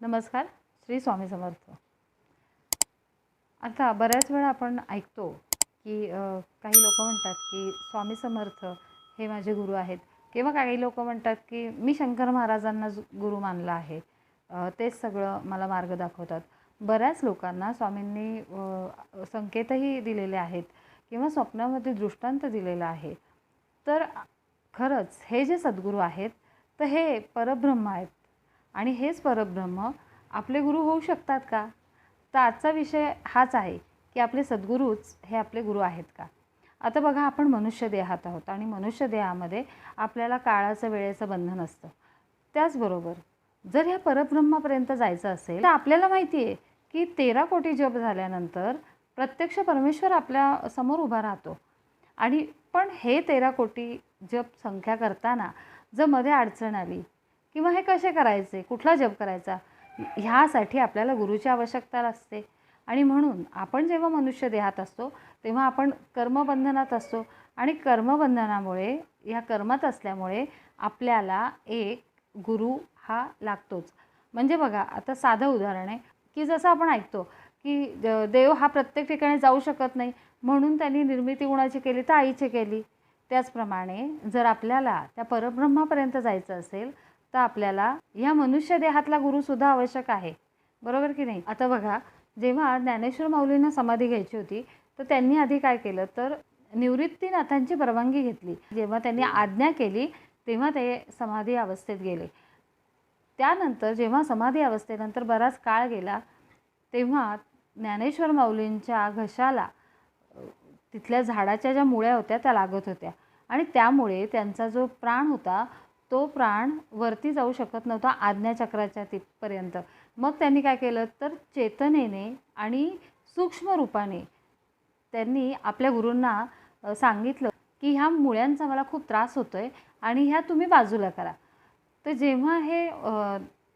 नमस्कार श्री स्वामी समर्थ. आता बऱ्याच वेळा आपण ऐकतो की काही लोक म्हणतात की स्वामी समर्थ हे माझे गुरु आहेत. किंवा काही लोक म्हणतात की मी शंकर महाराजांना गुरु मानला आहे. तेच सगळं मला मार्ग दाखवतात. बऱ्याच लोकांना स्वामींनी संकेतही दिलेले आहेत किंवा स्वप्नामध्ये दृष्टांत दिलेला आहे. तर खरंच हे जे सद्गुरू आहेत तर हे परब्रह्म आहेत. आणि हेच परब्रह्म आपले गुरु होऊ शकतात का? तर आजचा विषय हाच आहे की आपले सद्गुरूच हे आपले गुरु आहेत का? आता बघा आपण मनुष्य देहात आहोत आणि मनुष्य देहामध्ये आपल्याला काळाचं वेळेचं बंधन असतं. त्याचबरोबर जर ह्या परब्रह्मापर्यंत जायचं असेल तर आपल्याला माहिती आहे की तेरा कोटी जप झाल्यानंतर प्रत्यक्ष परमेश्वर आपल्यासमोर उभा राहतो. आणि पण हे तेरा कोटी जप संख्या करताना जर मध्ये अडचण आली किंवा हे कसे करायचे? कुठला जप करायचा? ह्यासाठी आपल्याला गुरुची आवश्यकता असते. आणि म्हणून आपण जेव्हा मनुष्य देहात असतो तेव्हा आपण कर्मबंधनात असतो. आणि कर्मबंधनामुळे ह्या कर्मात असल्यामुळे आपल्याला एक गुरु हा लागतोच. म्हणजे बघा आता साधं उदाहरण आहे की जसं आपण ऐकतो की द- देव हा प्रत्येक ठिकाणी जाऊ शकत नाही. म्हणून त्यांनी निर्मिती गुणाची केली? तर आईची केली. त्याचप्रमाणे जर आपल्याला त्या परब्रह्मापर्यंत जायचं असेल तर आपल्याला ह्या मनुष्य देहातला गुरुसुद्धा आवश्यक आहे. बरोबर की नाही? आता बघा जेव्हा ज्ञानेश्वर माऊलींना समाधी घ्यायची होती तर त्यांनी आधी काय केलं? तर निवृत्तीनाथांची परवानगी घेतली. जेव्हा त्यांनी आज्ञा केली तेव्हा ते समाधी अवस्थेत गेले. त्यानंतर जेव्हा समाधी अवस्थेनंतर बराच काळ गेला तेव्हा ज्ञानेश्वर माऊलींच्या घशाला तिथल्या झाडाच्या ज्या मुळ्या होत्या त्या लागत होत्या. आणि त्यामुळे त्यांचा जो प्राण होता तो प्राण वरती जाऊ शकत नव्हता आज्ञाचक्राच्या तिथपर्यंत. मग त्यांनी काय केलं? तर चेतनेने आणि सूक्ष्म रूपाने त्यांनी आपल्या गुरूंना सांगितलं की ह्या मुळ्यांचा मला खूप त्रास होतो आहे आणि ह्या तुम्ही बाजूला करा. तर जेव्हा हे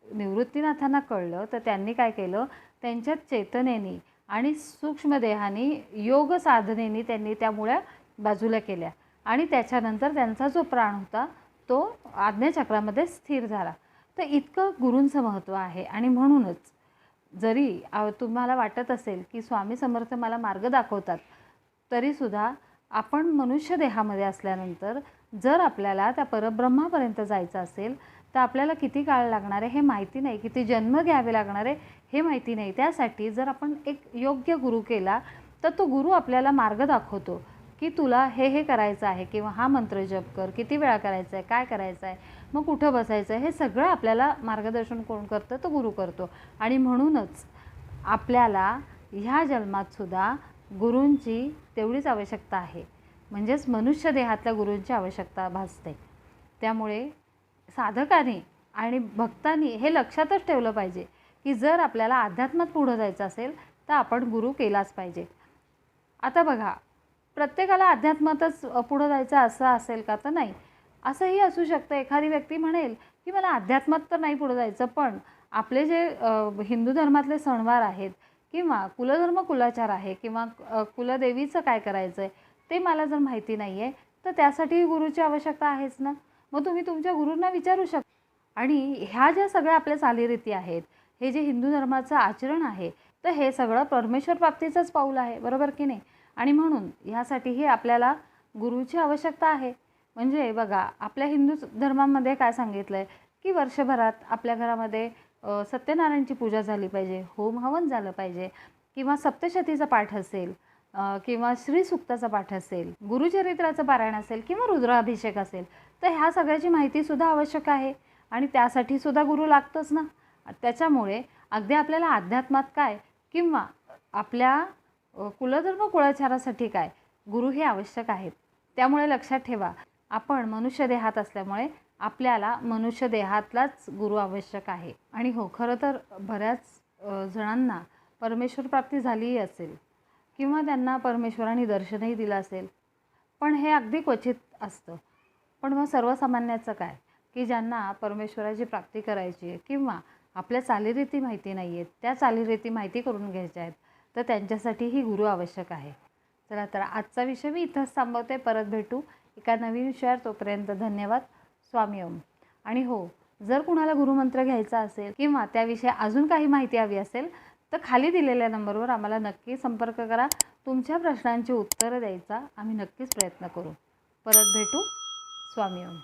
निवृत्तीनाथांना कळलं तर त्यांनी काय केलं? त्यांच्या चेतनेने आणि सूक्ष्मदेहाने योग साधनेने त्यांनी त्या मुळ्या बाजूला केल्या आणि त्याच्यानंतर त्यांचा जो प्राण होता तो आज्ञाचक्रामध्ये स्थिर झाला. तर इतकं गुरूंचं महत्त्व आहे. आणि म्हणूनच जरी तुम्हाला वाटत असेल की स्वामी समर्थ मला मार्ग दाखवतात तरीसुद्धा आपण मनुष्य देहामध्ये असल्यानंतर जर आपल्याला त्या परब्रह्मापर्यंत जायचं असेल तर आपल्याला किती काळ लागणार आहे हे माहिती नाही. किती जन्म घ्यावे लागणार आहे हे माहिती नाही. त्यासाठी जर आपण एक योग्य गुरु केला तर तो गुरु आपल्याला मार्ग दाखवतो. की तुला हे हे करायचं आहे किंवा हा मंत्र जप कर किती वेळा करायचा आहे काय करायचं आहे मग कुठं बसायचं आहे हे सगळं आपल्याला मार्गदर्शन कोण करतं तो गुरु करतो. आणि म्हणूनच आपल्याला ह्या जन्मातसुद्धा गुरूंची तेवढीच आवश्यकता आहे. म्हणजेच मनुष्य देहातल्या गुरूंची आवश्यकता भासते. त्यामुळे साधकाने आणि भक्तांनी हे लक्षातच ठेवलं पाहिजे की जर आपल्याला अध्यात्मात पुढं जायचं असेल तर आपण गुरु केलाच पाहिजे. आता बघा प्रत्येकाला अध्यात्मातच पुढं जायचं असं असेल का तर नाही. असंही असू शकतं. एखादी व्यक्ती म्हणेल की मला अध्यात्मात तर नाही पुढं जायचं पण आपले जे हिंदू धर्मातले सणवार आहेत किंवा कुलधर्म कुलाचार आहे किंवा कुलदेवीचं काय करायचं आहे ते मला जर माहिती नाही आहे तर त्यासाठी गुरुची आवश्यकता आहेच ना? मग तुम्ही तुमच्या गुरूंना विचारू शकता आणि ह्या ज्या सगळ्या आपल्या चालीरीती आहेत हे जे हिंदू धर्माचं आचरण आहे तर हे सगळं परमेश्वर प्राप्तीचंच पाऊल आहे. बरोबर की नाही? आणि म्हणून ह्यासाठीही आपल्याला गुरुची आवश्यकता आहे. म्हणजे बघा आपल्या हिंदू धर्मामध्ये काय सांगितलं आहे की वर्षभरात आपल्या घरामध्ये सत्यनारायणची पूजा झाली पाहिजे होम हवन झालं पाहिजे किंवा सप्तशतीचा पाठ असेल किंवा श्रीसुक्ताचा पाठ असेल गुरुचरित्राचं पारायण असेल किंवा रुद्राभिषेक असेल तर ह्या सगळ्याची माहितीसुद्धा आवश्यक आहे. आणि त्यासाठी सुद्धा गुरु लागतोच ना. त्याच्यामुळे अगदी आपल्याला अध्यात्मात काय? किंवा आपल्या कुलधर्म कुळाचारासाठी काय? गुरु हे आवश्यक आहेत. त्यामुळे लक्षात ठेवा आपण मनुष्य देहात असल्यामुळे आपल्याला मनुष्य देहातलाच गुरु आवश्यक आहे. आणि हो खरं तर बऱ्याच जणांना परमेश्वर प्राप्ती झालीही असेल किंवा त्यांना परमेश्वराने दर्शनही दिलं असेल पण हे अगदी क्वचित असतं. पण मग सर्वसामान्याचं काय? की ज्यांना परमेश्वराची प्राप्ती करायची आहे किंवा आपल्या चालीरीती माहिती नाही आहेत त्या चालीरीती माहिती करून घ्यायच्या आहेत. तर त्यांच्यासाठीही गुरु आवश्यक आहे. चला तर आजचा विषय मी इथंच थांबवते. परत भेटू. एका नवीन विषयावर तोपर्यंत धन्यवाद. स्वामी ओम. आणि हो जर कुणाला गुरुमंत्र घ्यायचा असेल किंवा त्याविषयी अजून काही माहिती हवी असेल तर खाली दिलेल्या नंबरवर आम्हाला नक्की संपर्क करा. तुमच्या प्रश्नांची उत्तरं द्यायचा आम्ही नक्कीच प्रयत्न करू. परत भेटू. स्वामी ओम.